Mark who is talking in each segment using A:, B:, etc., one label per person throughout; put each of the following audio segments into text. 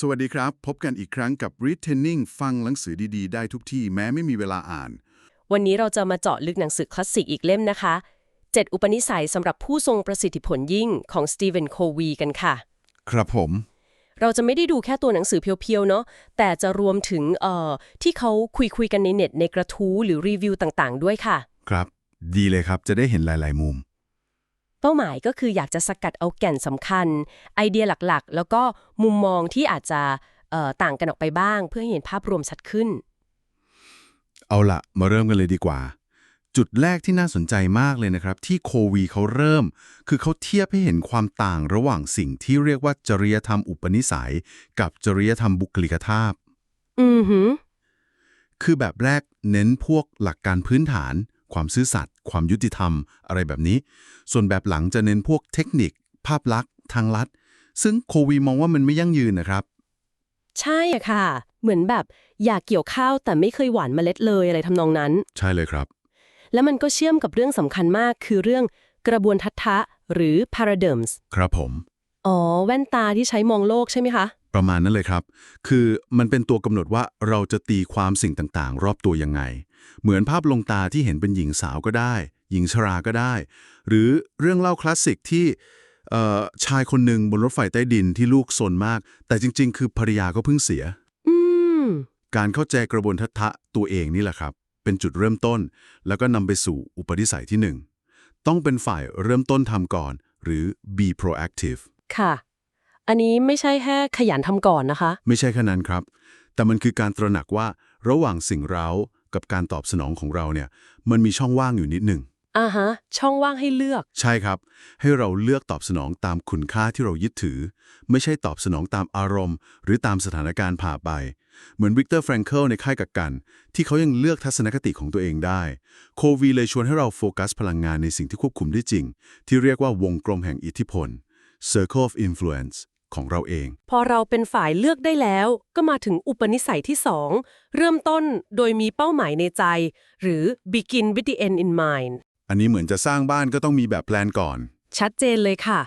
A: สวัสดีครับ พบกันอีกครั้งกับ Reading ฟังหนังสือดีๆ ได้ทุกที่แม้ไม่มีเวลาอ่าน
B: วันนี้เราจะมาเจาะลึกหนังสือคลาสสิกอีกเล่มนะคะ 7 อุปนิสัยสำหรับผู้ทรงประสิทธิผลยิ่งของสตีเวนโควีกันค่ะ
A: ครับผม
B: เราจะไม่ได้ดูแค่ตัวหนังสือเพียวๆ เนาะแต่จะรวมถึงเอ่อที่เขาคุยคุยๆกันในเน็ตในกระทู้หรือรีวิวต่างๆ ด้วยค่ะ
A: ครับ ดีเลยครับจะได้เห็นหลาย ๆ มุม
B: เป้าหมายก็คืออยากจะสกัดเอาแก่นสำคัญ ไอเดียหลักๆ แล้วก็มุมมองที่อาจจะเอ่อต่างกันออกไปบ้าง เพื่อให้เห็นภาพรวมชัดขึ้น
A: เอาละมาเริ่มกันเลยดีกว่า จุดแรกที่น่าสนใจมากเลยนะครับ ที่โควีเขาเริ่ม คือเขาเทียบให้เห็นความต่างระหว่างสิ่งที่เรียกว่าจริยธรรมอุปนิสัย กับจริยธรรมบุคลิกภาพ
B: อือหือ
A: คือแบบแรกเน้นพวกหลักการพื้นฐาน ความซื่อสัตย์ความยุติธรรม อะไรแบบนี้ ส่วนแบบหลังจะเน้นพวกเทคนิค ภาพลักษณ์ทางลัด ซึ่งโควีมองว่ามันไม่ยั่งยืนนะครับ
B: ใช่ค่ะ เหมือนแบบอยากเกี่ยวข้าวแต่ไม่เคยหว่านเมล็ดเลยอะไรทำนองนั้น
A: ใช่เลยครับ
B: แล้วมันก็เชื่อมกับเรื่องสำคัญมากคือเรื่องกระบวนทัศะหรือ paradigms
A: ครับผม
B: อ๋อ แว่นตาที่ใช้มองโลกใช่ไหมคะ
A: ประมาณนั้นเลยครับ คือมันเป็นตัวกำหนดว่าเราจะตีความสิ่งต่างๆ รอบตัวยังไง เหมือนภาพลงตาที่เห็นเป็นหญิงสาวก็ได้ หญิงชราก็ได้ หรือเรื่องเล่าคลาสสิกที่เอ่อชายคนหนึ่งบนรถไฟใต้ดินที่ลูกซนมาก แต่จริง ๆ คือภรรยาก็เพิ่งเสีย
B: อืม
A: การเข้าใจกระบวนทัศน์ตัวเองนี่แหละครับ เป็นจุดเริ่มต้น แล้วก็นำไปสู่อุปนิสัยที่หนึ่งต้องเป็นฝ่ายเริ่มต้นทำก่อน หรือ be proactive
B: ค่ะ อันนี้ไม่ใช่แค่ขยันทำก่อนนะคะ
A: ไม่ใช่แค่นั้นครับ แต่มันคือการตระหนักว่าระหว่างสิ่งเร้า กับการตอบสนองของเราเนี่ย มันมีช่องว่างอยู่นิดหนึ่ง
B: อ่าฮะ ช่องว่างให้เลือก
A: ใช่ครับ ให้เราเลือกตอบสนองตามคุณค่าที่เรายึดถือ ไม่ใช่ตอบสนองตามอารมณ์ หรือตามสถานการณ์ผ่าไป เหมือนวิกเตอร์แฟรงเคิลในค่ายกักกัน ที่เขายังเลือกทัศนคติของตัวเองได้ โควีเลยชวนให้เราโฟกัสพลังงานในสิ่งที่ควบคุมได้จริง ที่เรียกว่าวงกลมแห่งอิทธิพล Circle of Influence ของเราเอง
B: พอเราเป็นฝ่ายเลือกได้แล้ว ก็มาถึงอุปนิสัยที่2เริ่มต้นโดยมีเป้าหมายในใจ หรือ begin with the end in mind
A: อันนี้เหมือนจะสร้างบ้านก็ต้องมีแบบแปลนก่อน
B: ชัดเจนเลยค่ะ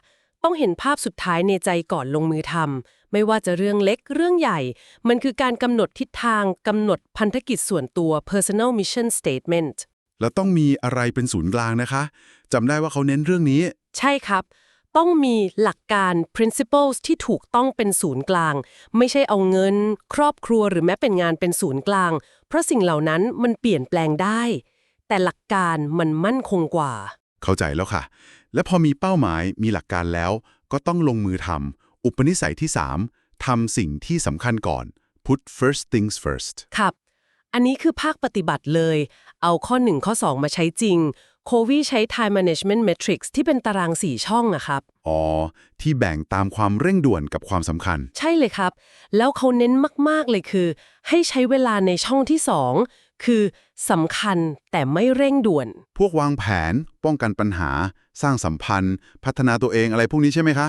B: ต้องเห็นภาพสุดท้ายในใจก่อนลงมือทำไม่ว่าจะเรื่องเล็กเรื่องใหญ่ มันคือการกำหนดทิศทางกำหนดพันธกิจส่วนตัว personal mission statement
A: แล้วต้องมีอะไรเป็นศูนย์กลางนะคะจำได้ว่าเขาเน้นเรื่องนี้
B: ใช่ครับ ต้องมีหลักการ principles ที่ถูกต้องเป็นศูนย์กลาง ไม่ใช่เอาเงิน ครอบครัวหรือแม้เป็นงานเป็นศูนย์กลาง เพราะสิ่งเหล่านั้นมันเปลี่ยนแปลงได้ แต่หลักการมันมั่นคงกว่า
A: เข้าใจแล้วค่ะ และพอมีเป้าหมายมีหลักการแล้ว ก็ต้องลงมือทำอุปนิสัยที่ 3ทำสิ่งที่สำคัญก่อน put first things first
B: ครับ อันนี้คือภาคปฏิบัติเลย เอาข้อ 1 ข้อ 2 มาใช้จริง โควีใช้ time management matrix ที่เป็นตาราง 4 ช่องอะครับ
A: อ๋อ ที่แบ่งตามความเร่งด่วนกับความสำคัญ
B: ใช่เลยครับ แล้วเขาเน้นมาก ๆ เลยคือ ให้ใช้เวลาในช่องที่ 2 คือสำคัญแต่ไม่เร่งด่วน
A: พวกวางแผน ป้องกันปัญหา สร้างสัมพันธ์ พัฒนาตัวเองอะไรพวกนี้ใช่ไหมคะ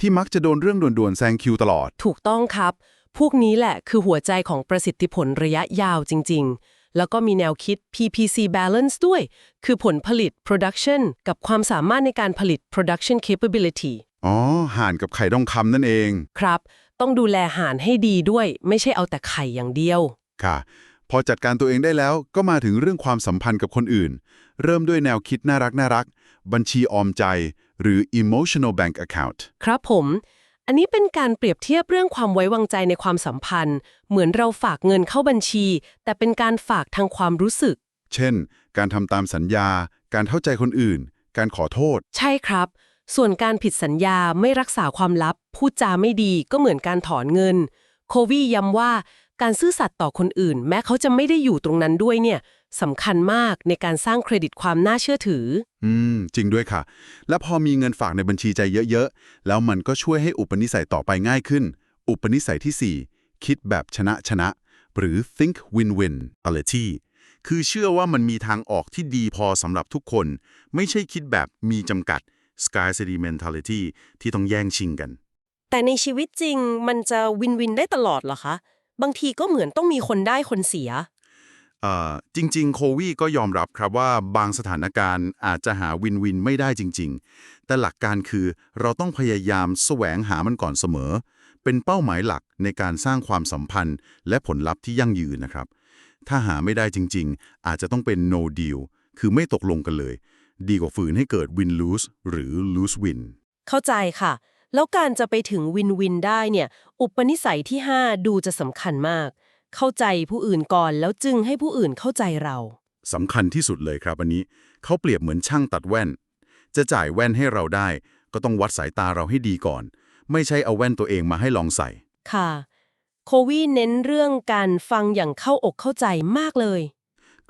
A: ที่มักจะโดนเรื่องด่วนๆแซงคิวตลอด
B: ถูกต้องครับ พวกนี้แหละคือหัวใจของประสิทธิผลระยะยาวจริง ๆ แล้วก็มีแนวคิด PPC balance ด้วย คือผลผลิต production กับความสามารถในการผลิต production capability
A: อ๋อ ห่านกับไข่ดองคำนั่นเอง
B: ครับ ต้องดูแลห่านให้ดีด้วย ไม่ใช่เอาแต่ไข่อย่างเดียว
A: ค่ะ พอจัดการตัวเองได้แล้วก็มาถึงเรื่องความสัมพันธ์กับคนอื่น เริ่มด้วยแนวคิดน่ารักน่ารัก บัญชีออมใจ หรือ emotional bank account
B: ครับผม อันนี้เป็นการเปรียบเทียบเรื่องความไว้วางใจในความสัมพันธ์ เหมือนเราฝากเงินเข้าบัญชี แต่เป็นการฝากทางความรู้สึก
A: เช่น การทำตามสัญญา การเข้าใจคนอื่น การขอโทษ
B: ใช่ครับ ส่วนการผิดสัญญาไม่รักษาความลับ พูดจาไม่ดีก็เหมือนการถอนเงิน โควีย้ำว่าการซื่อสัตย์ต่อคนอื่น แม้เขาจะไม่ได้อยู่ตรงนั้นด้วยเนี่ย สำคัญมากในการสร้างเครดิตความน่าเชื่อถือ
A: อืม จริงด้วยค่ะ และพอมีเงินฝากในบัญชีใจเยอะ ๆ แล้วมันก็ช่วยให้อุปนิสัยต่อไปง่ายขึ้น อุปนิสัยที่ 4 คิดแบบชนะชนะ หรือ think win-win ability คือเชื่อว่ามันมีทางออกที่ดีพอสำหรับทุกคน ไม่ใช่คิดแบบมีจำกัด scarcity mentality ที่ต้องแย่งชิงกัน
B: แต่ในชีวิตจริงมันจะวินวินได้ตลอดเหรอคะ บางทีก็เหมือนต้องมีคนได้คนเสีย
A: เอ่อ จริงๆ โควีก็ยอมรับครับว่าบางสถานการณ์อาจจะหาวินวินไม่ได้จริง ๆ แต่หลักการคือเราต้องพยายามแสวงหามันก่อนเสมอ เป็นเป้าหมายหลักในการสร้างความสัมพันธ์ และผลลัพธ์ที่ยั่งยืนนะครับ ถ้าหาไม่ได้จริง ๆ อาจจะต้องเป็น no deal คือไม่ตกลงกันเลย ดีกว่าฝืนให้เกิด win lose หรือ lose win
B: เข้าใจค่ะ แล้วการจะไปถึงวินวินได้เนี่ย อุปนิสัยที่ 5 ดูจะสำคัญมาก เข้าใจผู้อื่นก่อนแล้วจึงให้ผู้อื่นเข้าใจเรา
A: สำคัญที่สุดเลยครับอันนี้ เขาเปรียบเหมือนช่างตัดแว่น จะจ่ายแว่นให้เราได้ ก็ต้องวัดสายตาเราให้ดีก่อน ไม่ใช่เอาแว่นตัวเองมาให้ลองใส่
B: ค่ะ โควีเน้นเรื่องการฟังอย่างเข้าอกเข้าใจมากเลย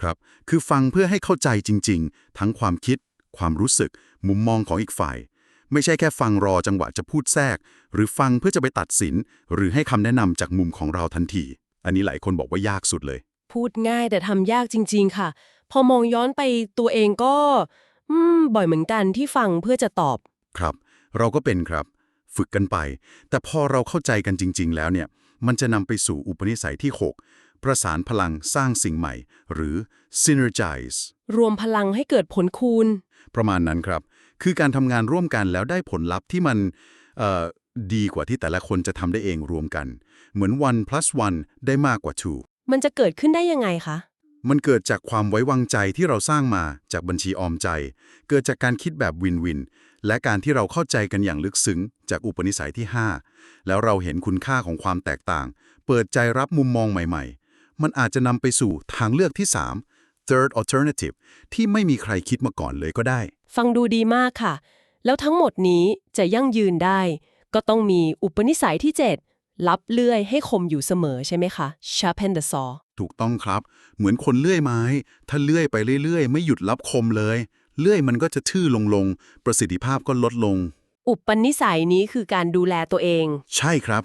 A: ครับ คือฟังเพื่อให้เข้าใจจริง ๆ ทั้งความคิด ความรู้สึก มุมมองของอีกฝ่าย ไม่ใช่แค่ฟังรอจังหวะจะพูดแทรก หรือฟังเพื่อจะไปตัดสิน หรือให้คำแนะนำจากมุมของเราทันที อันนี้หลายคนบอกว่ายากสุดเลย
B: พูดง่ายแต่ทำยากจริง ๆ ค่ะ พอมองย้อนไปตัวเองก็อืมบ่อยเหมือนกันที่ฟังเพื่อจะตอบ
A: ครับ เราก็เป็นครับ ฝึกกันไป แต่พอเราเข้าใจกันจริง ๆ แล้วเนี่ย มันจะนำไปสู่อุปนิสัยที่ 6 ประสานพลังสร้างสิ่งใหม่ หรือ synergize
B: รวมพลังให้เกิดผลคูณ
A: ประมาณนั้นครับ คือการทำงานร่วมกันแล้วได้ผลลัพธ์ที่มันเอ่อ ดีกว่าที่แต่ละคนจะทำได้เองรวมกัน เหมือน one plus one ได้มากกว่า two
B: มันจะเกิดขึ้นได้ยังไงคะ
A: มันเกิดจากความไว้วางใจที่เราสร้างมาจากบัญชีออมใจ เกิดจากการคิดแบบวินวิน และการที่เราเข้าใจกันอย่างลึกซึ้ง จากอุปนิสัยที่ 5 แล้วเราเห็นคุณค่าของความแตกต่าง เปิดใจรับมุมมองใหม่ ๆ มันอาจจะนำไปสู่ทางเลือกที่ 3 third alternative ที่ไม่มีใครคิดมาก่อนเลยก็ได้
B: ฟังดูดีมากค่ะ แล้วทั้งหมดนี้จะยั่งยืนได้ ก็ต้องมีอุปนิสัยที่ 7 รับเลื่อยให้คมอยู่เสมอใช่ไหมคะ sharpen the saw
A: ถูกต้องครับ เหมือนคนเลื่อยไม้ ถ้าเลื่อยไปเรื่อยๆ ไม่หยุดรับคมเลย เลื่อยมันก็จะทื่อลงลงๆประสิทธิภาพก็ลดลง
B: อุปนิสัยนี้คือการดูแลตัวเอง
A: ใช่ครับ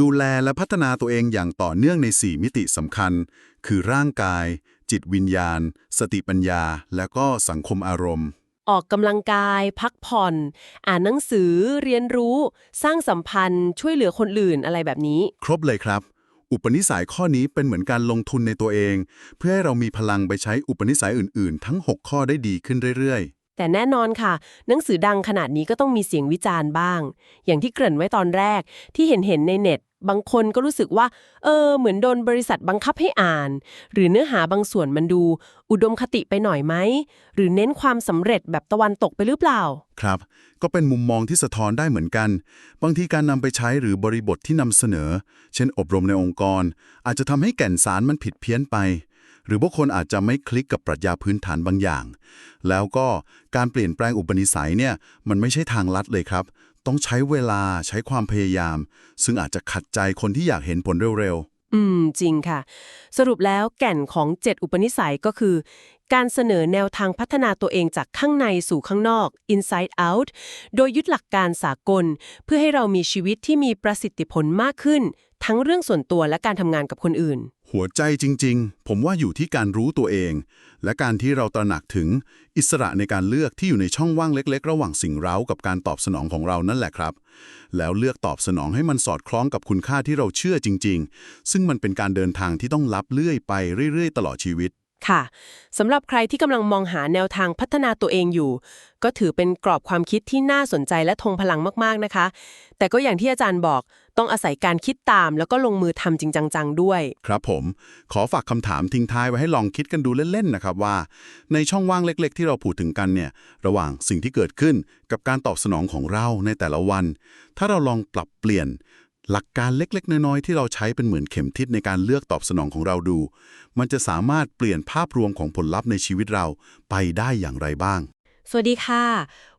A: ดูแลและพัฒนาตัวเองอย่างต่อเนื่องใน 4 มิติสำคัญ คือร่างกาย จิตวิญญาณ สติปัญญา และก็สังคมอารมณ์
B: ออกกำลังกาย พักผ่อน อ่านหนังสือ เรียนรู้ สร้างสัมพันธ์ ช่วยเหลือคนอื่นอะไรแบบนี้
A: ครบเลยครับ อุปนิสัยข้อนี้เป็นเหมือนการลงทุนในตัวเอง เพื่อให้เรามีพลังไปใช้อุปนิสัยอื่น ๆ ทั้ง 6 ข้อได้ดีขึ้นเรื่อยๆ
B: แต่แน่นอนค่ะ หนังสือดังขนาดนี้ก็ต้องมีเสียงวิจารณ์บ้าง อย่างที่เกริ่นไว้ตอนแรกที่เห็นเห็นในเน็ต บางคนก็รู้สึกว่า เออ เหมือนโดนบริษัทบังคับให้อ่าน หรือเนื้อหาบางส่วนมันดู อุดมคติไปหน่อยไหม หรือเน้นความสำเร็จแบบตะวันตกไปหรือเปล่า
A: ครับ ก็เป็นมุมมองที่สะท้อนได้เหมือนกัน บางทีการนำไปใช้หรือบริบทที่นำเสนอ เช่น อบรมในองค์กร อาจจะทำให้แก่นสารมันผิดเพี้ยนไป หรือบางคนอาจจะไม่คลิกกับปรัชญาพื้นฐานบางอย่าง แล้วก็การเปลี่ยนแปลงอุปนิสัยเนี่ยมันไม่ใช่ทางลัดเลยครับ ต้องใช้เวลาใช้ความพยายาม ซึ่งอาจจะขัดใจคนที่อยากเห็นผลเร็วๆ
B: อืม จริงค่ะ สรุปแล้วแก่นของ 7 อุปนิสัยก็คือ การเสนอแนวทางพัฒนาตัวเองจากข้างในสู่ข้างนอก inside out โดยยึดหลักการสากล เพื่อให้เรามีชีวิตที่มีประสิทธิผลมากขึ้น ทั้งเรื่องส่วนตัวและการทำงานกับคนอื่น
A: หัวใจจริง ๆ ผมว่าอยู่ที่การรู้ตัวเอง และการที่เราตระหนักถึงอิสระในการเลือกที่อยู่ในช่องว่างเล็ก ๆ ระหว่างสิ่งเร้ากับการตอบสนองของเรานั่นแหละครับ แล้วเลือกตอบสนองให้มันสอดคล้องกับคุณค่าที่เราเชื่อจริง ๆ ซึ่งมันเป็นการเดินทางที่ต้องลับเลื่อยไปเรื่อย ๆ ตลอดชีวิต
B: ค่ะสำหรับใครที่กำลังมองหาแนวทางพัฒนาตัวเองอยู่ ก็ถือเป็นกรอบความคิดที่น่าสนใจและทงพลังมากๆนะคะ แต่ก็อย่างที่อาจารย์บอกต้องอาศัยการคิดตาม แล้วก็ลงมือทำจริงจังๆด้วย
A: ครับผม ขอฝากคำถามทิ้งท้ายไว้ให้ลองคิดกันดูเล่นๆนะครับว่า ในช่องว่างเล็ก ๆ ที่เราพูดถึงกันเนี่ยระหว่างสิ่งที่เกิดขึ้นกับการตอบสนองของเราในแต่ละวัน ถ้าเราลองปรับเปลี่ยน หลักการเล็ก ๆ น้อยๆที่เราใช้เป็นเหมือนเข็มทิศในการเลือกตอบสนองของเราดู มันจะสามารถเปลี่ยนภาพรวมของผลลัพธ์ในชีวิตเราไปได้อย่างไรบ้าง
B: สวัสดีค่ะ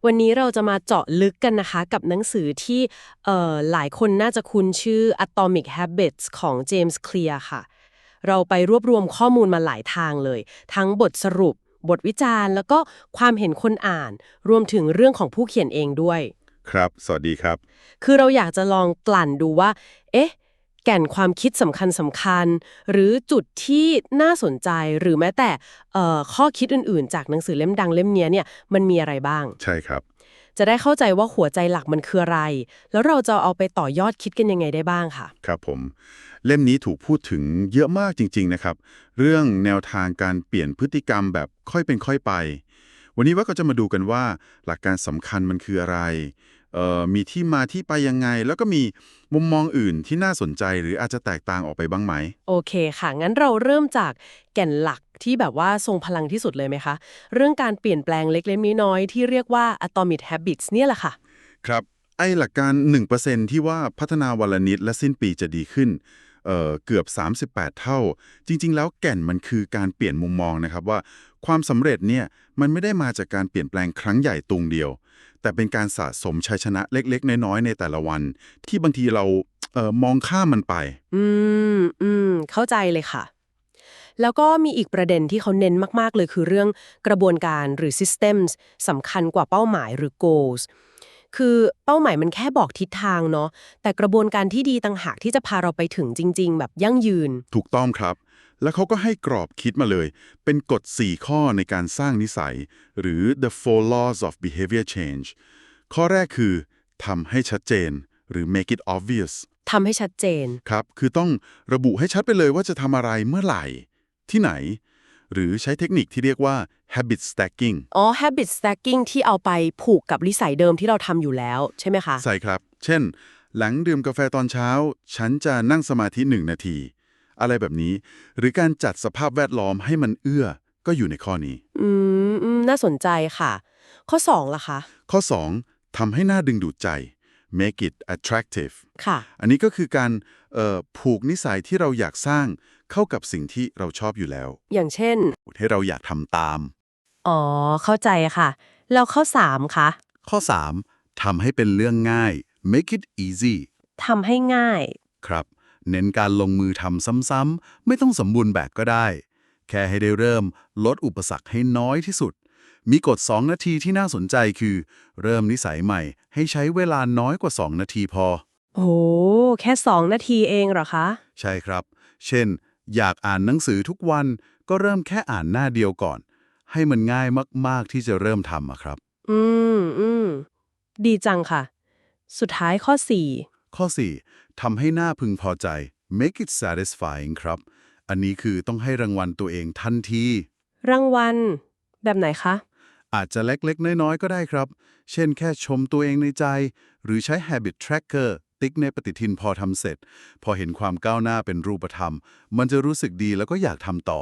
B: วันนี้เราจะมาเจาะลึกกันนะคะ กับหนังสือที่เอ่อหลายคนน่าจะคุ้นชื่อ Atomic Habits ของ James Clear ค่ะ เราไปรวบรวมข้อมูลมาหลายทางเลย ทั้งบทสรุป บทวิจารณ์ แล้วก็ความเห็นคนอ่าน รวมถึงเรื่องของผู้เขียนเองด้วย
A: ครับ สวัสดีครับ
B: คือเราอยากจะลองกลั่นดูว่า เอ๊ะ แก่นความคิดสำคัญสำคัญ หรือจุดที่น่าสนใจหรือแม้แต่เอ่อข้อคิดอื่นๆ จากหนังสือเล่มดังเล่มเนี้ยเนี่ยมันมีอะไรบ้าง
A: ใช่ครับ
B: จะได้เข้าใจว่าหัวใจหลักมันคืออะไร แล้วเราจะเอาไปต่อยอดคิดกันยังไงได้บ้างค่ะ
A: ครับผม เล่มนี้ถูกพูดถึงเยอะมากจริง ๆ นะครับ เรื่องแนวทางการเปลี่ยนพฤติกรรมแบบค่อยเป็นค่อยไป วันนี้ว่าก็จะมาดูกันว่าหลักการสำคัญมันคืออะไรเอ่อ มีที่มาที่ไปยังไง แล้วก็มีมุมมองอื่นที่น่าสนใจหรืออาจจะแตกต่างออกไปบ้างไหม
B: โอเคค่ะ งั้นเราเริ่มจากแก่นหลักที่แบบว่าทรงพลังที่สุดเลยไหมคะ เรื่องการเปลี่ยนแปลงเล็กๆน้อยๆที่เรียกว่า atomic habits เนี่ยแหละค่ะ
A: ครับ ไอ้หลักการ 1%ที่ว่าพัฒนาวันละนิดและสิ้นปีจะดีขึ้นเอ่อเกือบ 38 เท่า จริง ๆ แล้วแก่นมันคือการเปลี่ยนมุมมองนะครับว่า ความสำเร็จเนี่ยมันไม่ได้มาจากการเปลี่ยนแปลงครั้งใหญ่ตรงเดียว แต่เป็นการสะสมชัยชนะเล็ก ๆ น้อยๆในแต่ละวัน ที่บางทีเราเอ่อมองข้ามมันไป
B: อืมอืมเข้าใจเลยค่ะ แล้วก็มีอีกประเด็นที่เขาเน้นมากๆเลยคือเรื่องกระบวนการหรือ systems สำคัญกว่าเป้าหมายหรือ goals คือเป้าหมายมันแค่บอกทิศทางเนาะแต่กระบวนการที่ดีต่างหากที่จะพาเราไปถึงจริง ๆ แบบยั่งยืน
A: ถูกต้องครับ แล้วเขาก็ให้กรอบคิดมาเลย เป็นกฎ 4 ข้อในการสร้างนิสัย หรือ the four laws of behavior change ข้อแรกคือทำให้ชัดเจน หรือ make it obvious
B: ทำให้ชัดเจน
A: ครับ คือต้องระบุให้ชัดไปเลยว่าจะทำอะไรเมื่อไหร่ ที่ไหน หรือใช้เทคนิคที่เรียกว่า habit stacking
B: อ๋อ habit stacking ที่เอาไปผูกกับนิสัยเดิมที่เราทำอยู่แล้วใช่ไหมคะ
A: ใช่ครับ เช่น หลังดื่มกาแฟตอนเช้า ฉันจะนั่งสมาธิหนึ่งนาที อะไรแบบนี้ หรือการจัดสภาพแวดล้อมให้มันเอื้อ ก็อยู่ในข้อนี้
B: อืมอืม น่าสนใจค่ะ ข้อ2ล่ะคะ
A: ข้อ 2ทำให้หน่าดึงดูดใจ make it attractive
B: ค่ะ
A: อันนี้ก็คือการเอ่อผูกนิสัยที่เราอยากสร้างเข้ากับสิ่งที่เราชอบอยู่แล้ว
B: อย่างเช่น
A: ให้เราอยากทำตาม
B: อ๋อ เข้าใจค่ะ แล้วข้อ 3 คะ
A: ข้อ 3ทำให้เป็นเรื่องง่าย make it easy
B: ทำให้ง่าย
A: ครับ เน้นการลงมือทำซ้ำๆ ไม่ต้องสมบูรณ์แบบก็ได้ แค่ให้ได้เริ่มลดอุปสรรคให้น้อยที่สุด มีกฎ 2 นาทีที่น่าสนใจคือ เริ่มนิสัยใหม่ ให้ใช้เวลาน้อยกว่า 2 นาทีพอ
B: โอ้แค่ 2 นาทีเองเหรอคะ
A: ใช่ครับ เช่น อยากอ่านหนังสือทุกวัน ก็เริ่มแค่อ่านหน้าเดียวก่อน ให้มันง่ายมากๆที่จะเริ่มทำอะครับ
B: อืมอืมดีจังค่ะ สุดท้ายข้อ
A: ข้อ 4 ทำให้หน้าพึงพอใจ make it satisfying ครับ อันนี้คือต้องให้รางวัลตัวเองทันที
B: 4รางวัล แบบไหนคะ
A: อาจจะเล็กๆ น้อยๆ ก็ได้ครับ เช่นแค่ชมตัวเองในใจ หรือใช้ habit tracker ติ๊กในปฏิทินพอทำเสร็จ พอเห็นความก้าวหน้าเป็นรูปธรรม มันจะรู้สึกดีแล้วก็อยากทำต่อ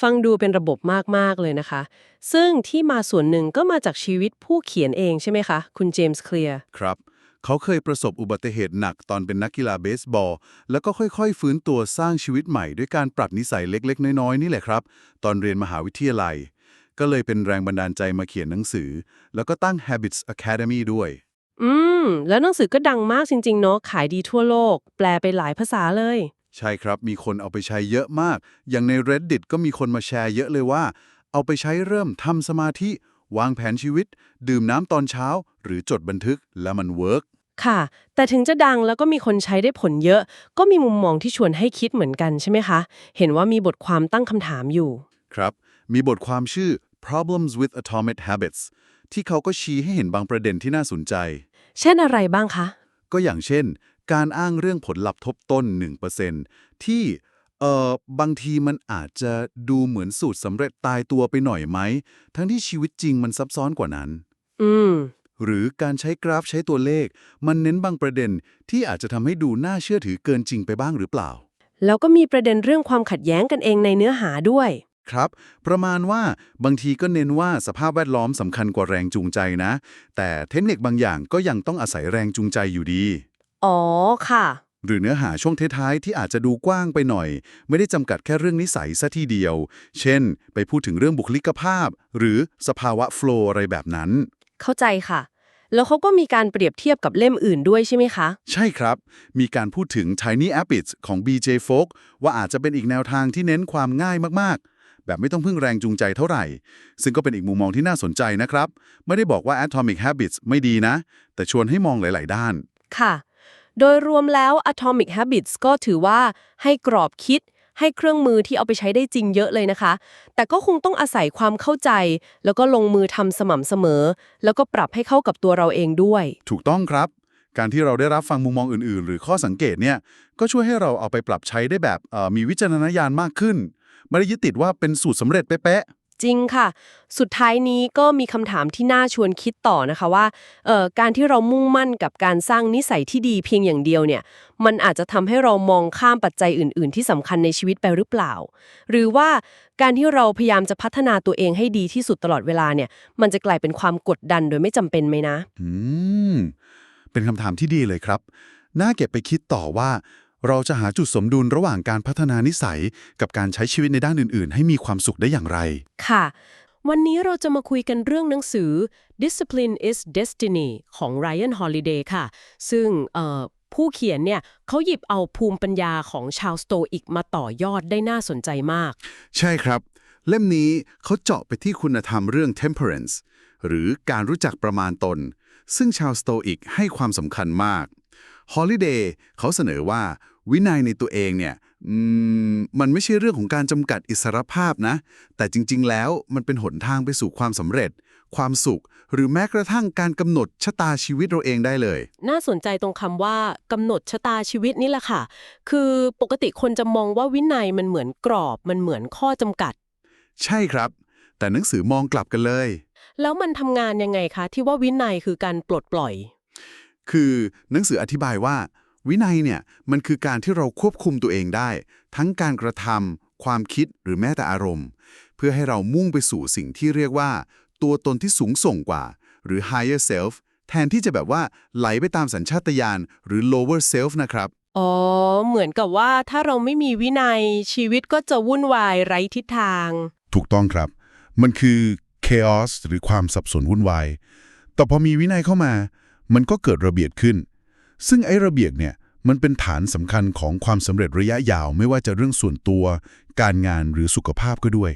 B: ฟังดูเป็นระบบมาก ๆ เลยนะคะ ซึ่งที่มาส่วนหนึ่งก็มาจากชีวิตผู้เขียนเองใช่ไหมคะ คุณเจมส์เคลียร์
A: ครับ เขาเคยประสบอุบัติเหตุหนักตอนเป็นนักกีฬาเบสบอล แล้วก็ค่อยๆ ฟื้นตัวสร้างชีวิตใหม่ด้วยการปรับนิสัยเล็กๆ น้อยๆ นี่แหละครับ ตอนเรียนมหาวิทยาลัย ก็เลยเป็นแรงบันดาลใจมาเขียนหนังสือ แล้วก็ตั้ง Habits Academy ด้วย
B: อืม แล้วหนังสือก็ดังมากจริง ๆ เนาะขายดีทั่วโลก แปลไปหลายภาษาเลย
A: ใช่ครับมีคนเอาไปใช้เยอะมาก อย่างใน Reddit ก็มีคนมาแชร์เยอะเลยว่า เอาไปใช้เริ่มทำสมาธิ วางแผนชีวิต ดื่มน้ำตอนเช้า หรือจดบันทึกแล้วมันเวิร์ก
B: ค่ะ แต่ถึงจะดังแล้วก็มีคนใช้ได้ผลเยอะ ก็มีมุมมองที่ชวนให้คิดเหมือนกันใช่ไหมคะ เห็นว่ามีบทความตั้งคำถามอยู่
A: ครับ มีบทความชื่อ Problems with Atomic Habits ที่เขาก็ชี้ให้เห็นบางประเด็นที่น่าสนใจ
B: เช่นอะไรบ้างคะ
A: ก็อย่างเช่น การอ้างเรื่องผลลัพธ์ทบต้น 1%ที่ เอ่อบางทีมันอาจจะดูเหมือนสูตรสำเร็จตายตัวไปหน่อยไหม ทั้งที่ชีวิตจริงมันซับซ้อนกว่านั้น
B: อืม
A: หรือการใช้กราฟใช้ตัวเลข มันเน้นบางประเด็นที่อาจจะทำให้ดูน่าเชื่อถือเกินจริงไปบ้างหรือเปล่า
B: แล้วก็มีประเด็นเรื่องความขัดแย้งกันเองในเนื้อหาด้วย
A: ครับ ประมาณว่าบางทีก็เน้นว่าสภาพแวดล้อมสำคัญกว่าแรงจูงใจนะ แต่เทคนิคบางอย่างก็ยังต้องอาศัยแรงจูงใจอยู่ดี
B: อ๋อค่ะ
A: หรือเนื้อหาช่วงท้ายๆที่อาจจะดูกว้างไปหน่อย ไม่ได้จำกัดแค่เรื่องนิสัยซะทีเดียว เช่น ไปพูดถึงเรื่องบุคลิกภาพ หรือสภาวะโฟลว์อะไรแบบนั้น
B: เข้าใจค่ะ แล้วเขาก็มีการเปรียบเทียบกับเล่มอื่นด้วยใช่ไหมคะ
A: ใช่ครับ มีการพูดถึง Tiny Habits ของ BJ Fogg ว่าอาจจะเป็นอีกแนวทางที่เน้นความง่ายมากๆ แบบไม่ต้องพึ่งแรงจูงใจเท่าไหร่ ซึ่งก็เป็นอีกมุมมองที่น่าสนใจนะครับ ไม่ได้บอกว่า Atomic Habits ไม่ดีนะ แต่ชวนให้มองหลาย ๆ ด้าน
B: ค่ะ โดยรวมแล้ว Atomic Habits ก็ถือว่าให้กรอบคิด ให้เครื่องมือที่เอาไปใช้ได้จริงเยอะเลยนะคะ แต่ก็คงต้องอาศัยความเข้าใจ แล้วก็ลงมือทำสม่ำเสมอ แล้วก็ปรับให้เข้ากับตัวเราเองด้วย
A: ถูกต้องครับ การที่เราได้รับฟังมุมมองอื่น ๆ หรือข้อสังเกตเนี่ยก็ช่วยให้เราเอาไปปรับใช้ได้แบบเอ่อมีวิจารณญาณมากขึ้น ไม่ได้ยึดติดว่าเป็นสูตรสำเร็จเป๊ะ
B: จริงค่ะ สุดท้ายนี้ก็มีคำถามที่น่าชวนคิดต่อนะคะว่าเอ่อการที่เรามุ่งมั่นกับการสร้างนิสัยที่ดีเพียงอย่างเดียวเนี่ย มันอาจจะทำให้เรามองข้ามปัจจัยอื่น ๆ ที่สำคัญในชีวิตไปหรือเปล่า หรือว่าการที่เราพยายามจะพัฒนาตัวเองให้ดีที่สุดตลอดเวลาเนี่ย มันจะกลายเป็นความกดดันโดยไม่จำเป็นไหมนะ
A: อืม เป็นคำถามที่ดีเลยครับ น่าเก็บไปคิดต่อว่า เราจะหาจุดสมดุลระหว่างการพัฒนานิสัย กับการใช้ชีวิตในด้านอื่น ๆ ให้มีความสุขได้อย่างไร
B: ค่ะ วันนี้เราจะมาคุยกันเรื่องหนังสือ Discipline is Destiny ของ Ryan Holiday ค่ะ ซึ่งเอ่อผู้เขียนเนี่ยเขาหยิบเอาภูมิปัญญาของชาวสโตอิกมาต่อยอดได้น่าสนใจมาก
A: ใช่ครับ เล่มนี้เขาเจาะไปที่คุณธรรมเรื่อง temperance หรือการรู้จักประมาณตน ซึ่งชาวสโตอิกให้ความสำคัญมาก Holiday เขาเสนอว่าวินัยในตัวเองเนี่ยอืมมันไม่ใช่เรื่องของการจำกัดอิสรภาพนะ แต่จริง ๆ แล้วมันเป็นหนทางไปสู่ความสำเร็จ ความสุข หรือแม้กระทั่งการกำหนดชะตาชีวิตเราเองได้เลย
B: น่าสนใจตรงคำว่ากำหนดชะตาชีวิตนี่แหละค่ะ คือปกติคนจะมองว่าวินัยมันเหมือนกรอบ มันเหมือนข้อจำกัด
A: ใช่ครับ แต่หนังสือมองกลับกันเลย
B: แล้วมันทำงานยังไงคะ ที่ว่าวินัยคือการปลดปล่อย
A: คือหนังสืออธิบายว่า วินัยเนี่ยมันคือการที่เราควบคุมตัวเองได้ ทั้งการกระทำความคิดหรือแม้แต่อารมณ์ เพื่อให้เรามุ่งไปสู่สิ่งที่เรียกว่า ตัวตนที่สูงส่งกว่า หรือ higher self แทนที่จะแบบว่าไหลไปตามสัญชาตญาณหรือ lower self นะครับ
B: อ๋อ เหมือนกับว่าถ้าเราไม่มีวินัยชีวิตก็จะวุ่นวายไร้ทิศทาง
A: ถูกต้องครับ มันคือ chaos หรือความสับสนวุ่นวาย แต่พอมีวินัยเข้ามา มันก็เกิดระเบียบขึ้น ซึ่งไอ้ระเบียบเนี่ยมันเป็นฐานสำคัญของความสำเร็จระยะยาวไม่ว่าจะเรื่องส่วนตัว การงานหรือสุขภาพก็ด้วย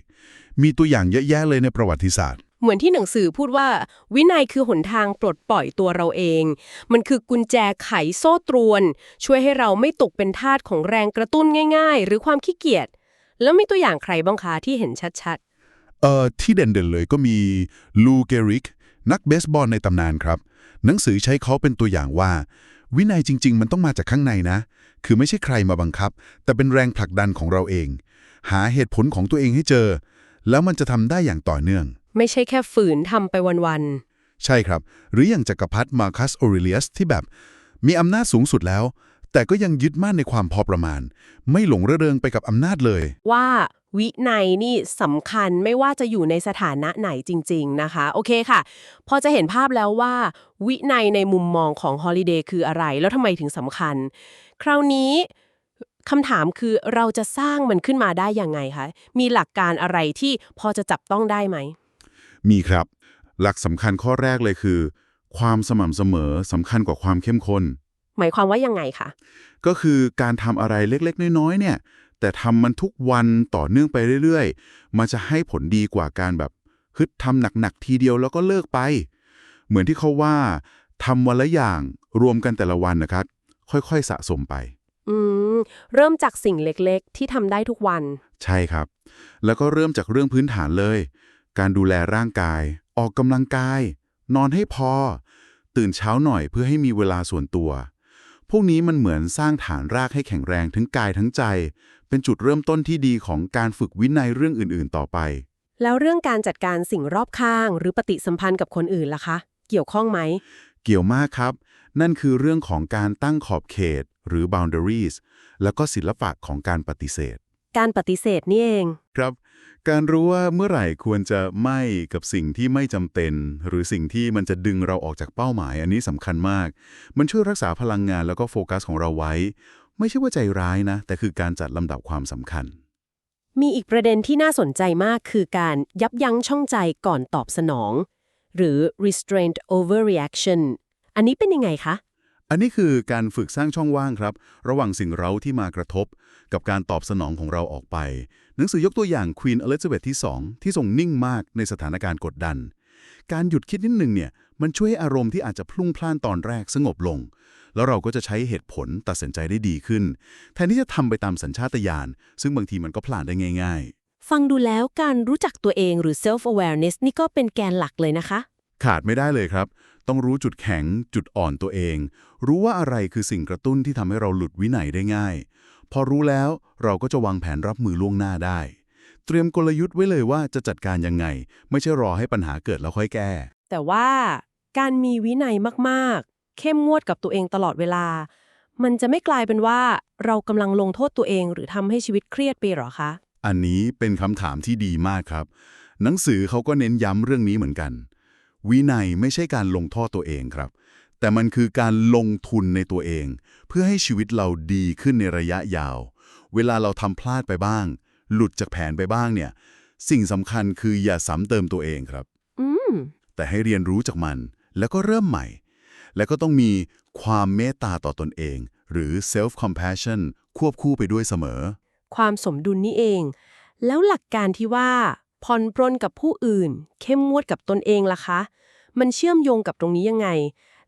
A: มีตัวอย่างเยอะแยะเลยในประวัติศาสตร์
B: เหมือนที่หนังสือพูดว่า วินัยคือหนทางปลดปล่อยตัวเราเอง มันคือกุญแจไขโซ่ตรวน ช่วยให้เราไม่ตกเป็นทาสของแรงกระตุ้นง่าย ๆ หรือความขี้เกียจแล้วมีตัวอย่างใครบ้างคะที่เห็นชัด
A: เอ่อที่เด่นๆเลยก็มีลูเกริก นักเบสบอลในตำนานครับ หนังสือใช้เขาเป็นตัวอย่างว่า วินัยจริง ๆ มันต้องมาจากข้างในนะ คือไม่ใช่ใครมาบังคับ แต่เป็นแรงผลักดันของเราเอง หาเหตุผลของตัวเองให้เจอ แล้วมันจะทำได้อย่างต่อเนื่อง
B: ๆไม่ใช่แค่ฝืนทำไปวัน
A: ใช่ครับ หรืออย่างจักรพรรดิมาคัสออเรเลียสที่แบบ มีอำนาจสูงสุดแล้ว แต่ก็ยังยึดมั่นในความพอประมาณ ไม่หลงระเริงไปกับอำนาจเลย
B: ๆว่า วินัยนี่สำคัญไม่ว่าจะอยู่ในสถานะไหนจริง ๆ นะคะ โอเคค่ะ พอจะเห็นภาพแล้วว่า วินัยในมุมมองของฮอลิเดย์คืออะไร แล้วทำไมถึงสำคัญ คราวนี้คำถามคือเราจะสร้างมันขึ้นมาได้ยังไงคะ มีหลักการอะไรที่พอจะจับต้องได้ไหม
A: มีครับ หลักสำคัญข้อแรกเลยคือ ความสม่ำเสมอสำคัญกว่าความเข้มข้น
B: หมายความว่ายังไงคะ
A: ก็คือการทำอะไรเล็กๆ น้อยๆ เนี่ย แต่ทำมันทุกวันต่อเนื่องไปเรื่อยๆ มันจะให้ผลดีกว่าการแบบฮึดทำหนักๆ ทีเดียวแล้วก็เลิกไป เหมือนที่เขาว่าทำวันละอย่างรวมกันแต่ละวันนะครับ ค่อยๆสะสมไป
B: อืม เริ่มจากสิ่งเล็กๆ ที่ทำได้ทุกวัน
A: ใช่ครับ แล้วก็เริ่มจากเรื่องพื้นฐานเลย การดูแลร่างกาย ออกกำลังกาย นอนให้พอ ตื่นเช้าหน่อยเพื่อให้มีเวลาส่วนตัว พวกนี้มันเหมือนสร้างฐานรากให้แข็งแรงทั้งกายทั้งใจ เป็นจุดเริ่มต้นที่ดีของการฝึกวินัยเรื่องอื่นๆ ต่อไป
B: แล้วเรื่องการจัดการสิ่งรอบข้าง หรือปฏิสัมพันธ์กับคนอื่นล่ะคะ เกี่ยวข้องไหม
A: เกี่ยวมากครับ นั่นคือเรื่องของการตั้งขอบเขต หรือ boundaries แล้วก็ศิลปะของการปฏิเสธ
B: การปฏิเสธนี่เอง
A: ครับ การรู้ว่าเมื่อไหร่ควรจะไม่กับสิ่งที่ไม่จำเป็น หรือสิ่งที่มันจะดึงเราออกจากเป้าหมาย อันนี้สำคัญมาก มันช่วยรักษาพลังงานแล้วก็โฟกัสของเราไว้ ไม่ใช่ว่าใจร้ายนะ แต่คือการจัดลำดับความสำคัญ
B: มีอีกประเด็นที่น่าสนใจมากคือการยับยั้งช่องใจก่อนตอบสนอง หรือ restraint overreaction อันนี้เป็นยังไงคะ
A: อันนี้คือการฝึกสร้างช่องว่างครับ ระหว่างสิ่งเร้าที่มากระทบ กับการตอบสนองของเราออกไป หนังสือยกตัวอย่าง Queen Elizabeth ที่ 2 ที่ทรงนิ่งมากในสถานการณ์กดดัน การหยุดคิดนิดหนึ่งเนี่ยมันช่วยให้อารมณ์ที่อาจจะพลุ่งพล่านตอนแรกสงบลง แล้วเราก็จะใช้เหตุผลตัดสินใจได้ดีขึ้น แทนที่จะทำไปตามสัญชาตญาณซึ่งบางทีมันก็พลาดได้ง่าย
B: ฟังดูแล้วการรู้จักตัวเองหรือ self awareness นี่ก็เป็นแกนหลักเลยนะคะ
A: ๆขาดไม่ได้เลยครับ ต้องรู้จุดแข็งจุดอ่อนตัวเอง รู้ว่าอะไรคือสิ่งกระตุ้นที่ทำให้เราหลุดวินัยได้ง่าย พอรู้แล้วเราก็จะวางแผนรับมือล่วงหน้าได้เตรียมกลยุทธ์ไว้เลยว่าจะจัดการยังไง ไม่ใช่รอให้ปัญหาเกิดแล้วค่อยแก้
B: แต่ว่าการมีวินัยมากๆ เข้มงวดกับตัวเองตลอดเวลา มันจะไม่กลายเป็นว่าเรากำลังลงโทษตัวเองหรือทำให้ชีวิตเครียดไปหรอคะ
A: อันนี้เป็นคำถามที่ดีมากครับ หนังสือเขาก็เน้นย้ำเรื่องนี้เหมือนกัน วินัยไม่ใช่การลงโทษตัวเองครับ แต่มันคือการลงทุนในตัวเอง เพื่อให้ชีวิตเราดีขึ้นในระยะยาว เวลาเราทำพลาดไปบ้าง หลุดจากแผนไปบ้างเนี่ย สิ่งสำคัญคืออย่าซ้ำเติมตัวเองครับ
B: อืม
A: แต่ให้เรียนรู้จากมัน แล้วก็เริ่มใหม่ แล้วก็ต้องมีความเมตตาต่อตนเอง หรือ self compassion ควบคู่ไปด้วยเสมอ
B: ความสมดุลนี่เอง แล้วหลักการที่ว่าผ่อนปรนกับผู้อื่น เข้มงวดกับตนเองล่ะคะ มันเชื่อมโยงกับตรงนี้ยังไง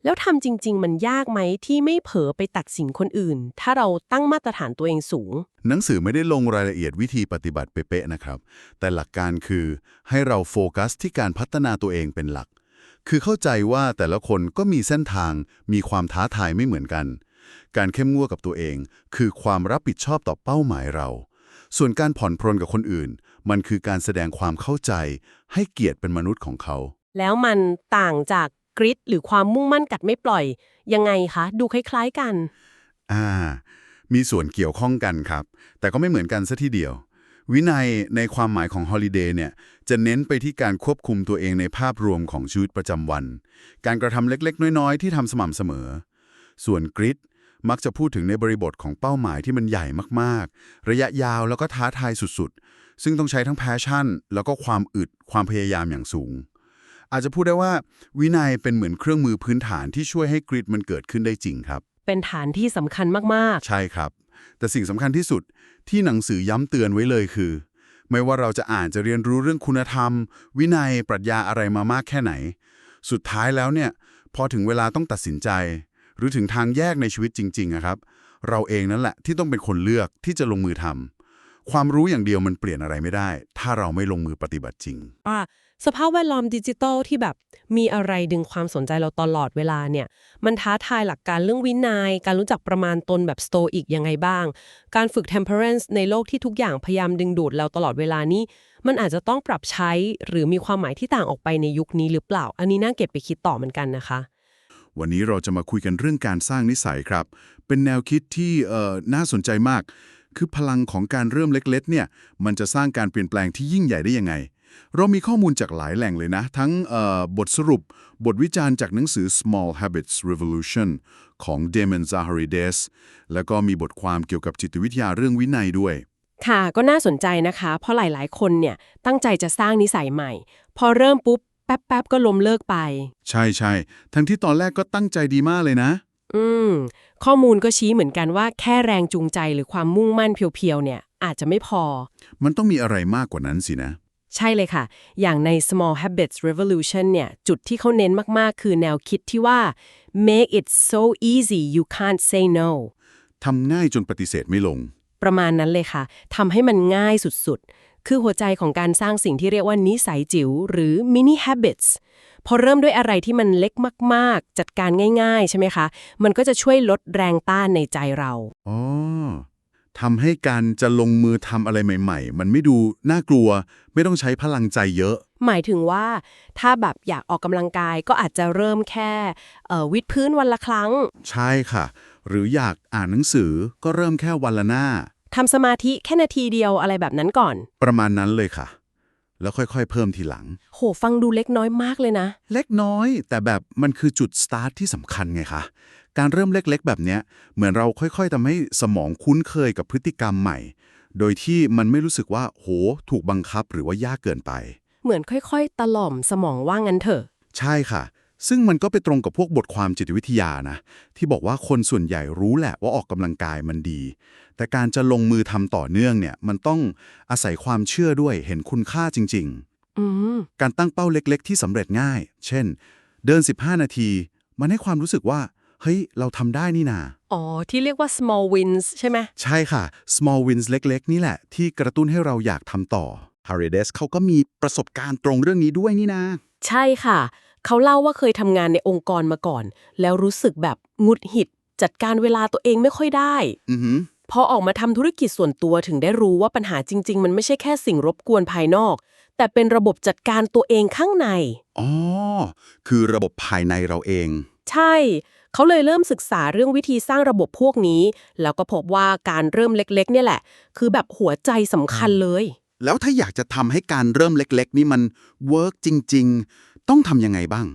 B: แล้วทำจริง ๆ มันยากไหมที่ไม่เผลอไปตัดสินคนอื่น ถ้าเราตั้งมาตรฐานตัวเองสูง
A: หนังสือไม่ได้ลงรายละเอียดวิธีปฏิบัติเป๊ะๆนะครับ แต่หลักการคือ ให้เราโฟกัสที่การพัฒนาตัวเองเป็นหลัก คือเข้าใจว่าแต่ละคนก็มีเส้นทาง มีความท้าทายไม่เหมือนกัน การเข้มงวดกับตัวเอง คือความรับผิดชอบต่อเป้าหมายเรา ส่วนการผ่อนปรนกับคนอื่น มันคือการแสดงความเข้าใจ ให้เกียรติเป็นมนุษย์ของเขา
B: แล้วมันต่างจากกริดหรือความมุ่งมั่นกัดไม่ปล่อย ยังไงคะ ดูคล้าย ๆกัน
A: อ่า มีส่วนเกี่ยวข้องกันครับ แต่ก็ไม่เหมือนกันซะทีเดียว วินัยในความหมายของฮอลิเดย์เนี่ยจะเน้นไปที่การควบคุมตัวเองในภาพรวมของชีวิตประจำวัน การกระทำเล็กๆ น้อยๆ ที่ทำสม่ำเสมอ ส่วนกริดมักจะพูดถึงในบริบทของเป้าหมายที่มันใหญ่มากๆ ระยะยาวแล้วก็ท้าทายสุดๆ ซึ่งต้องใช้ทั้งแพชชั่น แล้วก็ความอึดความพยายามอย่างสูง อาจจะพูดได้ว่า วินัยเป็นเหมือนเครื่องมือพื้นฐานที่ช่วยให้กริดมันเกิดขึ้นได้จริงครับ
B: เป็นฐานที่สำคัญมาก
A: ใช่ครับ แต่สิ่งสำคัญที่สุดที่หนังสือย้ำเตือนไว้เลยคือ ไม่ว่าเราจะอ่านจะเรียนรู้เรื่องคุณธรรม วินัย ปรัชญาอะไรมามากแค่ไหน สุดท้ายแล้วเนี่ย พอถึงเวลาต้องตัดสินใจ หรือถึงทางแยกในชีวิตจริงๆอะครับ เราเองนั่นแหละที่ต้องเป็นคนเลือกที่จะลงมือทำความรู้อย่างเดียวมันเปลี่ยนอะไรไม่ได้ ถ้าเราไม่ลงมือปฏิบัติจริง
B: ๆว่า สภาพแวดล้อมดิจิทัลที่แบบมีอะไรดึงความสนใจเราตลอดเวลาเนี่ย มันท้าทายหลักการเรื่องวินยัย การรู้จักประมาณตนแบบสโตอีกยังไงบ้าง การฝึก temperance ในโลกที่ทุกอย่างพยายามดึงดูดเราตลอดเวลานี้ มันอาจจะต้องปรับใช้หรือมีความหมายที่ต่างออกไปในยุคนี้หรือเปล่า อันนี้น่าเก็บไปคิดต่อเหมือนกันนะคะ
A: วันนี้เราจะมาคุยกันเรื่องการสร้างนิสัยครับ เป็นแนวคิดที่เอ่อน่าสนใจมาก คือพลังของการเริ่มเล็ก ๆ เนี่ย มันจะสร้างการเปลี่ยนแปลงที่ยิ่งใหญ่ได้ยังไง เรามีข้อมูลจากหลายแหล่งเลยนะ ทั้งเอ่อบทสรุปบทวิจารณ์จากหนังสือ Small Habits Revolution ของ Damon Zaharides แล้วก็มีบทความเกี่ยวกับจิตวิทยาเรื่องวินัยด้วย
B: ค่ะก็น่าสนใจนะคะ เพราะหลายๆ คนเนี่ยตั้งใจจะสร้างนิสัยใหม่ พอเริ่มปุ๊บ แป๊บๆ ก็ล้มเลิกไป
A: ใช่ใช่ทั้งที่ตอนแรกก็ตั้งใจดีมากเลยนะ
B: อืม ข้อมูลก็ชี้เหมือนกันว่าแค่แรงจูงใจหรือความมุ่งมั่นเพียวๆเนี่ยอาจจะไม่พอ
A: มันต้องมีอะไรมากกว่านั้นสินะ
B: ใช่เลยค่ะ อย่างใน Small Habits Revolution เนี่ย จุดที่เขาเน้นมาก ๆ คือแนวคิดที่ว่า make it so easy you can't say no
A: ทำง่ายจนปฏิเสธไม่ลง
B: ประมาณนั้นเลยค่ะ ทำให้มันง่ายสุด ๆ คือหัวใจของการสร้างสิ่งที่เรียกว่านิสัยจิ๋วหรือ mini habits พอเริ่มด้วยอะไรที่มันเล็กมาก ๆ จัดการง่าย ๆ ใช่ไหมคะ มันก็จะช่วยลดแรงต้านในใจเรา
A: อ๋อ ทำให้การจะลงมือทำอะไรใหม่ ๆ มันไม่ดูน่ากลัว ไม่ต้องใช้พลังใจเยอะ
B: หมายถึงว่า ถ้าแบบอยากออกกำลังกายก็อาจจะเริ่มแค่เอ่อวิดพื้นวันละครั้ง
A: ใช่ค่ะ หรืออยากอ่านหนังสือก็เริ่มแค่วันละหน้า
B: ทำสมาธิแค่นาทีเดียวอะไรแบบนั้นก่อน
A: ประมาณนั้นเลยค่ะ แล้วค่อยๆ เพิ่มทีหลัง
B: โหฟังดูเล็กน้อยมากเลยนะ
A: เล็กน้อย แต่แบบมันคือจุดสตาร์ทที่สำคัญไงคะ การเริ่มเล็กๆ แบบเนี้ยเหมือนเราค่อยๆทำให้สมองคุ้นเคยกับพฤติกรรมใหม่ โดยที่มันไม่รู้สึกว่าโหถูกบังคับหรือว่ายากเกินไป
B: เหมือนค่อยๆตล่อมสมองว่างั้นเถอะ
A: ใช่ค่ะ ซึ่งมันก็ไปตรงกับพวกบทความจิตวิทยานะ ที่บอกว่าคนส่วนใหญ่รู้แหละว่าออกกำลังกายมันดี แต่การจะลงมือทำต่อเนื่องเนี่ยมันต้องอาศัยความเชื่อด้วยเห็นคุณค่าจริง
B: อืม
A: ๆการตั้งเป้าเล็ก ๆ ที่สำเร็จง่าย เช่น เดิน 15 นาที มันให้ความรู้สึกว่า เฮ้ย เราทำได้นี่นา
B: อ๋อ ที่เรียกว่า small wins ใช่ไหม
A: ใช่ค่ะ small wins เล็ก ๆ นี่แหละ ที่กระตุ้นให้เราอยากทำต่อ h a r r y d e s เขาก็มีประสบการณ์ตรงเรื่องนี้ด้วยนี่นา
B: ใช่ค่ะ เขาเล่าว่าเคยทำงานในองค์กรมาก่อน แล้วรู้สึกแบบหงุดหงิด จัดการเวลาตัวเองไม่ค่อยได้
A: อือหือ
B: พอออกมาทำธุรกิจส่วนตัวถึงได้รู้ว่าปัญหาจริง ๆ มันไม่ใช่แค่สิ่งรบกวนภายนอก แต่เป็นระบบจัดการตัวเองข้างใน
A: อ๋อ คือระบบภายในเราเอง
B: ใช่ เขาเลยเริ่มศึกษาเรื่องวิธีสร้างระบบพวกนี้ แล้วก็พบว่าการเริ่มเล็กๆ เนี่ยแหละ คือแบบหัวใจสำคัญเลย
A: แล้วถ้าอยากจะทำให้การเริ่มเล็กๆ นี่มันเวิร์กจริง ๆ ต้องทำยังไงบ้าง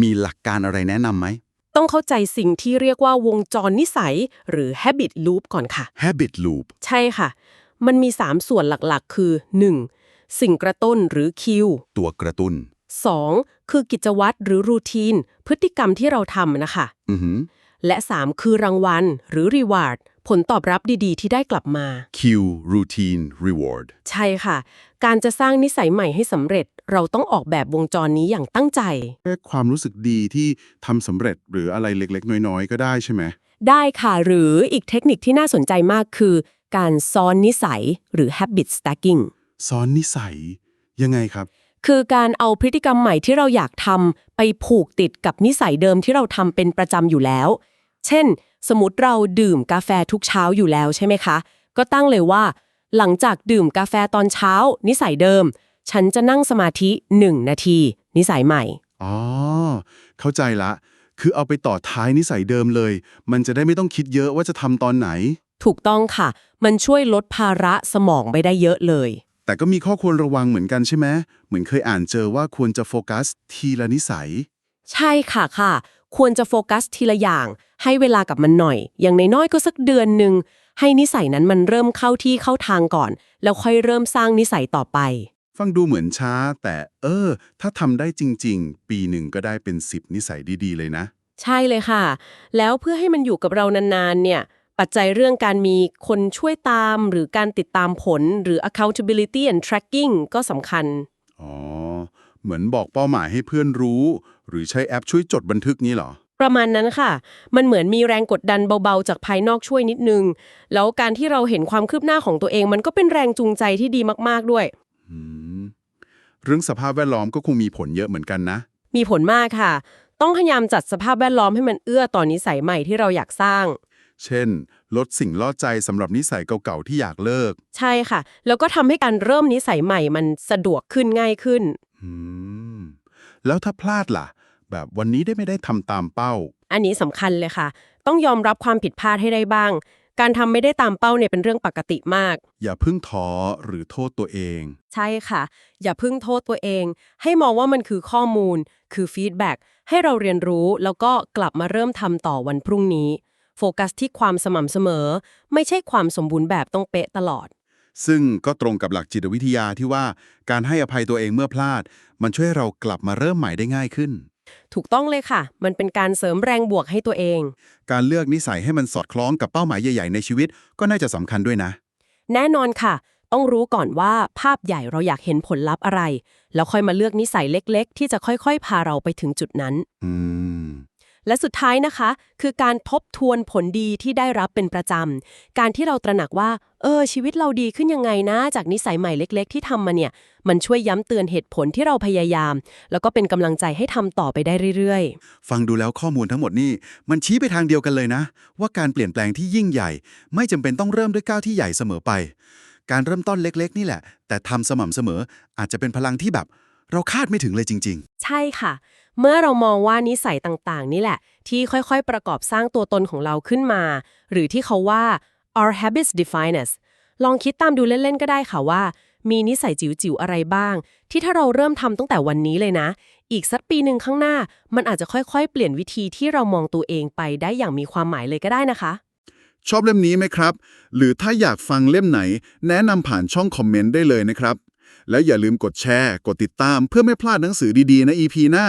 A: มีหลักการอะไรแนะนำไหม
B: ต้องเข้าใจสิ่งที่เรียกว่าวงจรนิสัย หรือ habit loop ก่อนค่ะ
A: habit loop
B: ใช่ค่ะ มันมี 3 ส่วนหลักๆ คือ 1. สิ่งกระตุ้นหรือคิว
A: ตัวกระตุ้น
B: 2. คือกิจวัตรหรือรูทีน พฤติกรรมที่เราทำนะคะ
A: อือหือ
B: และ 3 คือรางวัล หรือ reward ผลตอบรับดีๆ ที่ได้กลับมา
A: cue routine reward
B: ใช่ค่ะ การจะสร้างนิสัยใหม่ให้สำเร็จ เราต้องออกแบบวงจรนี้อย่างตั้งใจ
C: แค่ความรู้สึกดีที่ทำสำเร็จหรืออะไรเล็กๆ น้อยๆ ก็ได้ใช่ไหม
B: ได้ค่ะ หรืออีกเทคนิคที่น่าสนใจมากคือ การซ้อนนิสัยหรือ habit stacking
C: ซ้อนนิสัย ยังไงครับ
B: คือการเอาพฤติกรรมใหม่ที่เราอยากทำไปผูกติดกับนิสัยเดิมที่เราทำเป็นประจำอยู่แล้ว เช่น สมมติเราดื่มกาแฟทุกเช้าอยู่แล้วใช่ไหมคะ ก็ตั้งเลยว่า หลังจากดื่มกาแฟตอนเช้า นิสัยเดิม ฉันจะนั่งสมาธิ 1 นาที นิสัยใหม่
C: อ๋อ เข้าใจละ คือเอาไปต่อท้ายนิสัยเดิมเลย มันจะได้ไม่ต้องคิดเยอะว่าจะทำตอนไหน
B: ถูกต้องค่ะ มันช่วยลดภาระสมองไปได้เยอะเลย
C: แต่ก็มีข้อควรระวังเหมือนกันใช่ไหมเหมือนเคยอ่านเจอว่าควรจะโฟกัสทีละนิสัย
B: ใช่ค่ะค่ะ ควรจะโฟกัสทีละอย่าง ให้เวลากับมันหน่อย อย่างน้อยๆก็สักเดือนหนึ่งให้นิสัยนั้นมันเริ่มเข้าที่เข้าทางก่อน แล้วค่อยเริ่มสร้างนิสัยต่อไป
C: ฟังดูเหมือนช้า แต่เออ ถ้าทำได้จริง ๆ ปีหนึ่งก็ได้เป็น 10 นิสัยดีๆ เลยนะ
B: ใช่เลยค่ะ แล้วเพื่อให้มันอยู่กับเรานานๆเนี่ย ปัจจัยเรื่องการมีคนช่วยตามหรือการติดตามผลหรือ accountability and tracking ก็สำคัญ
C: อ๋อ เหมือนบอกเป้าหมายให้เพื่อนรู้ หรือใช้แอปช่วยจดบันทึกนี้เหรอ
B: ประมาณนั้นค่ะ มันเหมือนมีแรงกดดันเบาๆ จากภายนอกช่วยนิดนึง แล้วการที่เราเห็นความคืบหน้าของตัวเอง มันก็เป็นแรงจูงใจที่ดีมากๆด้วย
C: อืมเรื่องสภาพแวดล้อมก็คงมีผลเยอะเหมือนกันนะ
B: มีผลมากค่ะ ต้องพยายามจัดสภาพแวดล้อมให้มันเอื้อต่อนนิสัยใหม่ที่เราอยากสร้าง
C: เช่น ลดสิ่งล่อใจสำหรับนิสัยเก่าๆที่อยากเลิก
B: ใช่ค่ะ แล้วก็ทำให้การเริ่มนิสัยใหม่มันสะดวกขึ้นง่ายขึ้น
C: อืม แล้วถ้าพลาดล่ะ แบบวันนี้ได้ไม่ได้ทำตามเป้า
B: อันนี้สำคัญเลยค่ะ ต้องยอมรับความผิดพลาดให้ได้บ้าง การทำไม่ได้ตามเป้าเนี่ยเป็นเรื่องปกติมาก
C: อย่าเพิ่งท้อหรือโทษตัวเอง
B: ใช่ค่ะ อย่าเพิ่งโทษตัวเอง ให้มองว่ามันคือข้อมูล คือฟีดแบ็กให้เราเรียนรู้แล้วก็กลับมาเริ่มทำต่อวันพรุ่งนี้ โฟกัสที่ความสม่ำเสมอ ไม่ใช่ความสมบูรณ์แบบต้องเป๊ะตลอด
C: ซึ่งก็ตรงกับหลักจิตวิทยาที่ว่าการให้อภัยตัวเองเมื่อพลาด มันช่วยให้เรากลับมาเริ่มใหม่ได้ง่ายขึ้น
B: ถูกต้องเลยค่ะ มันเป็นการเสริมแรงบวกให้ตัวเอง
C: การเลือกนิสัยให้มันสอดคล้องกับเป้าหมายใหญ่ๆในชีวิต ก็น่าจะสำคัญด้วยนะ
B: แน่นอนค่ะ ต้องรู้ก่อนว่าภาพใหญ่เราอยากเห็นผลลัพธ์อะไร แล้วค่อยมาเลือกนิสัยเล็กๆ ที่จะค่อยๆ พาเราไปถึงจุดนั้น
C: อืม
B: และสุดท้ายนะคะ คือการทบทวนผลดีที่ได้รับเป็นประจำ การที่เราตระหนักว่า เออ ชีวิตเราดีขึ้นยังไงนะ จากนิสัยใหม่เล็ก ๆ ที่ทำมาเนี่ย มันช่วยย้ำเตือนเหตุผลที่เราพยายาม แล้วก็เป็นกำลังใจให้ทำต่อไปได้เรื่อย
A: ฟังดูแล้วข้อมูลทั้งหมดนี่ มันชี้ไปทางเดียวกันเลยนะ ว่าการเปลี่ยนแปลงที่ยิ่งใหญ่ ไม่จำเป็นต้องเริ่มด้วยก้าวที่ใหญ่เสมอไป การเริ่มต้นเล็ก ๆ นี่แหละ แต่ทำสม่ำเสมออาจจะเป็นพลังที่แบบ เราคาดไม่ถึงเลยจริง
B: ๆ ใช่ค่ะ เมื่อเรามองว่านิสัยต่างๆ นี่แหละ ที่ค่อยๆ ประกอบสร้างตัวตนของเราขึ้นมา หรือที่เขาว่า our habits define us ลองคิดตามดูเล่นๆ ก็ได้ค่ะว่า มีนิสัยจิ๋วๆ อะไรบ้าง ที่ถ้าเราเริ่มทำตั้งแต่วันนี้เลยนะ อีกสักปีหนึ่งข้างหน้า มันอาจจะค่อยๆ เปลี่ยนวิธีที่เรามองตัวเองไปได้อย่างมีความหมายเลยก็ได้นะคะ
C: ชอบเล่มนี้ไหมครับ หรือถ้าอยากฟังเล่มไหน แนะนำผ่านช่องคอมเมนต์ได้เลยนะครับ แล้วอย่าลืมกดแชร์ กดติดตามเพื่อไม่พลาดหนังสือดีๆ ใน EP หน้า